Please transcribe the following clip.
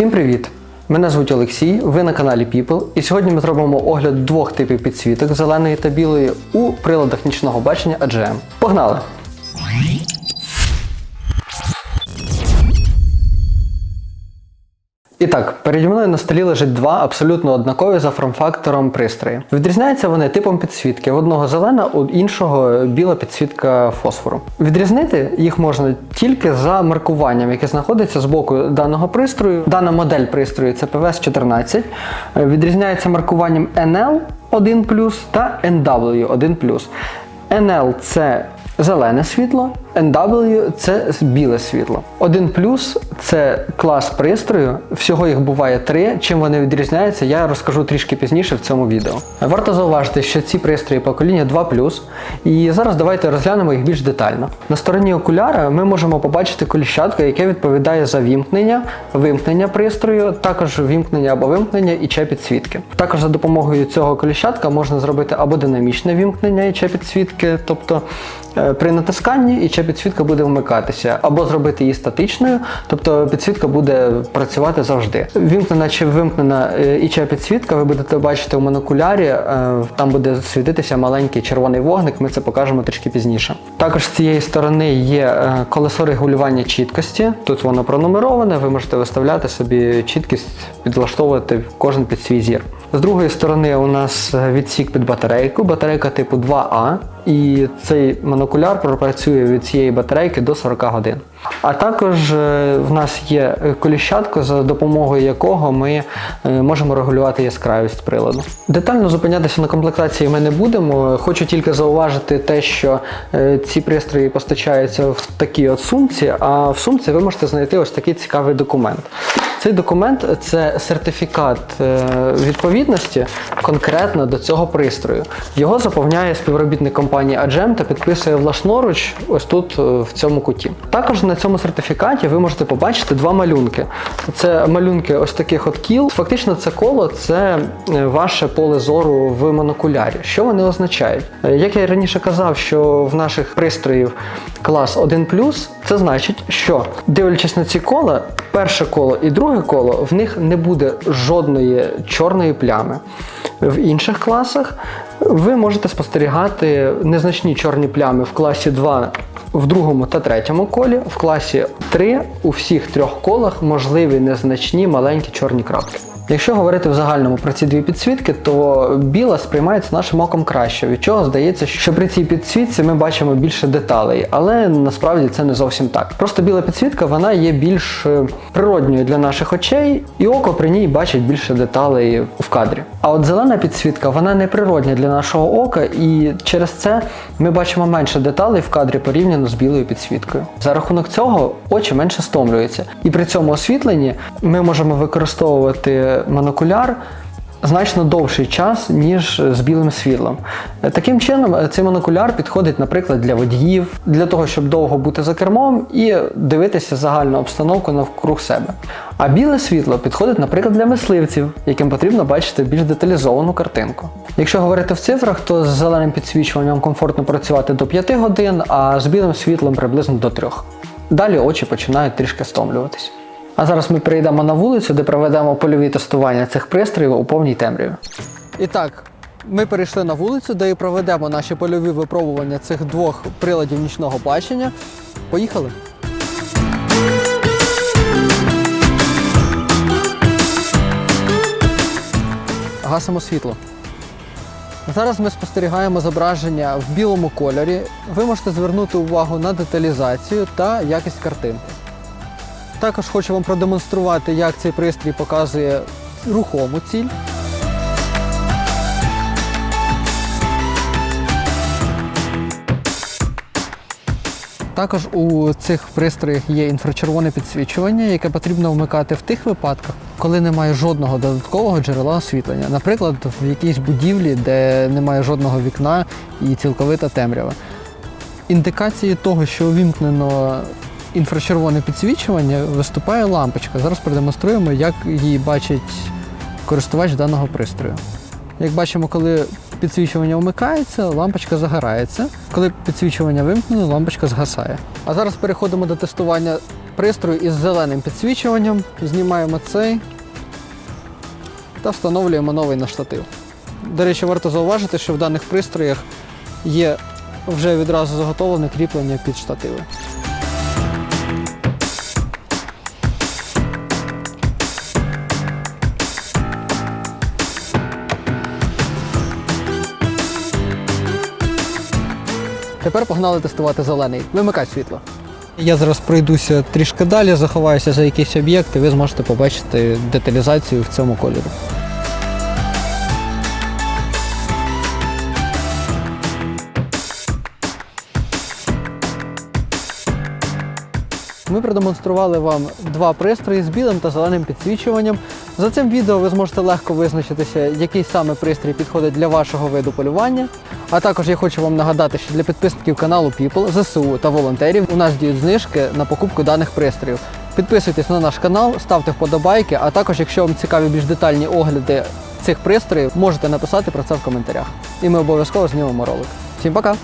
Всім привіт! Мене звуть Олексій, ви на каналі People, і сьогодні ми зробимо огляд двох типів підсвіток зеленої та білої у приладах нічного бачення AGM. Погнали! І так, переді мною на столі лежить два абсолютно однакові за форм-фактором пристрої. Відрізняються вони типом підсвітки. В одного зелена, у іншого біла підсвітка фосфору. Відрізнити їх можна тільки за маркуванням, яке знаходиться з боку даного пристрою. Дана модель пристрою це PVS-14. Е, Відрізняється маркуванням NL 1 та NW 1 NL це зелене світло, NW це біле світло. 1 плюс це клас пристрою. Всього їх буває три. Чим вони відрізняються, я розкажу трішки пізніше в цьому відео. Варто зауважити, що ці пристрої покоління 2 і зараз давайте розглянемо їх більш детально. На стороні окуляра ми можемо побачити коліщатку, яке відповідає за вімкнення, вимкнення пристрою, також вімкнення або вимкнення і че підсвітки. Також за допомогою цього коліщатка можна зробити або динамічне вімкнення і че підсвітки, тобто е, при натисканні і че підсвітка буде вмикатися, або зробити її статичною, тобто підсвітка буде працювати завжди. Вімкнена чи вимкнена е, і че підсвітка, ви будете бачити в монокулярі, е, там буде світитися маленький червоний вогник, ми це покажемо трішки пізніше. Також з цієї сторони є е, колесо регулювання чіткості. Тут воно пронумероване, ви можете виставляти собі чіткість, підлаштовувати кожен під свій зір. З другої сторони у нас відсік під батарейку, батарейка типу 2А, і цей монокуляр пропрацює від цієї батарейки до 40 годин. А також е, в нас є коліщатко, за допомогою якого ми е, можемо регулювати яскравість приладу. Детально зупинятися на комплектації ми не будемо. Хочу тільки зауважити те, що е, ці пристрої постачаються в такій от сумці, а в сумці ви можете знайти ось такий цікавий документ. Цей документ це сертифікат відповідності конкретно до цього пристрою. Його заповняє співробітник компанії Agem та підписує власноруч ось тут в цьому куті. Також на цьому сертифікаті ви можете побачити два малюнки. Це малюнки ось таких от кіл. Фактично, це коло це е, ваше поле зору в монокулярі. Що вони означають? Е, Як я раніше казав, що в наших пристроїв клас 1 це значить, що дивлячись на ці кола, перше коло і друге коло в них не буде жодної чорної плями. В інших класах ви можете спостерігати незначні чорні плями в класі 2 в другому та третьому колі, в класі 3 у всіх трьох колах можливі незначні маленькі чорні крапки. Якщо говорити в загальному про ці дві підсвітки, то біла сприймається нашим оком краще, від чого здається, що при цій підсвітці ми бачимо більше деталей, але насправді це не зовсім так. Просто біла підсвітка вона є більш е, природньою для наших очей, і око при ній бачить більше деталей в кадрі. А от зелена підсвітка вона не природня для нашого ока, і через це ми бачимо менше деталей в кадрі порівняно з білою підсвіткою. За рахунок цього очі менше стомлюються, і при цьому освітленні ми можемо використовувати монокуляр значно довший час, ніж з білим світлом. Таким чином, цей монокуляр підходить, наприклад, для водіїв, для того, щоб довго бути за кермом і дивитися загальну обстановку навкруг себе. А біле світло підходить, наприклад, для мисливців, яким потрібно бачити більш деталізовану картинку. Якщо говорити в цифрах, то з зеленим підсвічуванням комфортно працювати до 5 годин, а з білим світлом приблизно до 3. Далі очі починають трішки стомлюватися. А зараз ми перейдемо на вулицю, де проведемо польові тестування цих пристроїв у повній темряві. І так, ми перейшли на вулицю, де і проведемо наші польові випробування цих двох приладів нічного бачення. Поїхали! Гасимо світло. Зараз ми спостерігаємо зображення в білому кольорі. Ви можете звернути увагу на деталізацію та якість картинки. Також хочу вам продемонструвати, як цей пристрій показує рухому ціль. Також у цих пристроях є інфрачервоне підсвічування, яке потрібно вмикати в тих випадках, коли немає жодного додаткового джерела освітлення. Наприклад, в якійсь будівлі, де немає жодного вікна і цілковита темрява. Індикації того, що увімкнено інфрачервоне підсвічування, виступає лампочка. Зараз продемонструємо, як її бачить користувач даного пристрою. Як бачимо, коли підсвічування вмикається, лампочка загорається. Коли підсвічування вимкнено, лампочка згасає. А зараз переходимо до тестування пристрою із зеленим підсвічуванням. Знімаємо цей та встановлюємо новий на штатив. До речі, варто зауважити, що в даних пристроях є вже відразу заготовлене кріплення під штативи. Тепер погнали тестувати зелений. Вимикай світло. Я зараз пройдуся трішки далі, заховаюся за якийсь об'єкт, і ви зможете побачити деталізацію в цьому кольорі. Ми продемонстрували вам два пристрої з білим та зеленим підсвічуванням. За цим відео ви зможете легко визначитися, який саме пристрій підходить для вашого виду полювання. А також я хочу вам нагадати, що для підписників каналу People, ЗСУ та волонтерів у нас діють знижки на покупку даних пристроїв. Підписуйтесь на наш канал, ставте вподобайки, а також, якщо вам цікаві більш детальні огляди цих пристроїв, можете написати про це в коментарях. І ми обов'язково знімемо ролик. Всім пока!